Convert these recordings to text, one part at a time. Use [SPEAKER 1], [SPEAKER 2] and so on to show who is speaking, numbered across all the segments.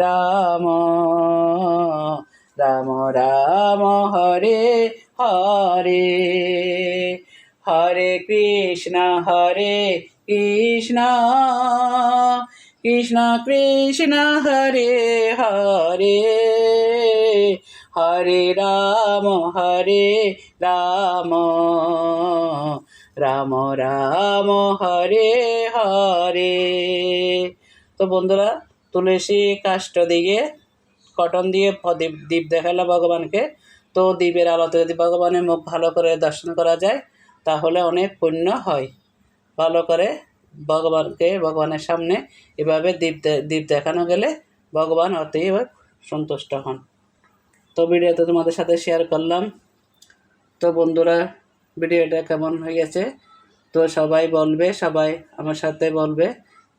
[SPEAKER 1] রাম রাম রাম হরে হরে হরে কৃষ্ণ হরে কৃষ্ণ কৃষ্ণ কৃষ্ণ হরে হরে হরে রাম হরে রাম রাম রাম হরে হরে
[SPEAKER 2] তো বন্ধুরা তুলসী কাষ্ট দিয়ে কটন দিয়ে দ্বীপ দ্বীপ দেখালো ভগবানকে তো দ্বীপের আলোতে যদি ভগবানের মুখ ভালো করে দর্শন করা যায় তাহলে অনেক পুণ্য হয় ভালো করে ভগবানকে ভগবানের সামনে এভাবে দ্বীপ দ্বীপ দেখানো গেলে ভগবান অতএব সন্তুষ্ট হন তো ভিডিওটা তোমাদের সাথে শেয়ার করলাম তো বন্ধুরা ভিডিওটা কেমন হয়ে গেছে তো সবাই বলবে সবাই আমার সাথে বলবে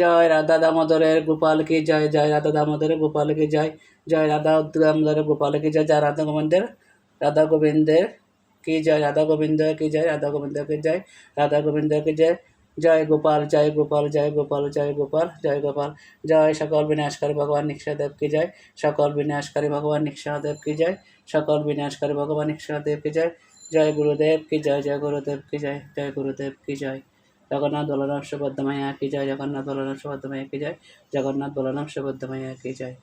[SPEAKER 2] জয় রাধা দামোদরের গোপাল জয় জয় রাধা দামোদরের গোপালকে জয় জয় রাধা দামোদরের গোপাল জয় জয় রাধা গোবিন্দের রাধা গোবিন্দের কি জয় রাধা গোবিন্দ কি জয় রাধা গোবিন্দ জয় রাধা গোবিন্দ কি জয় জয় গোপাল জয় গোপাল জয় গোপাল জয় গোপাল জয় গোপাল জয় সকল বিনাশকারী ভগবান নিঃসাদেব কি জয় সকল বিনাশকারী ভগবান নিঃসাদেব কি জয় সকল বিনাশকারী ভগবান নিঃসাদেব কি জয় জয় গুরুদেব কি জয় জয় গুরুদেব কি জয় জয় গুরুদেব কি জয় জগন্নাথ বলরাম মায়া কি জয় জগন্নাথ বলরাম মায়া কি জয় জগন্নাথ বলরাম মায়া কি জয়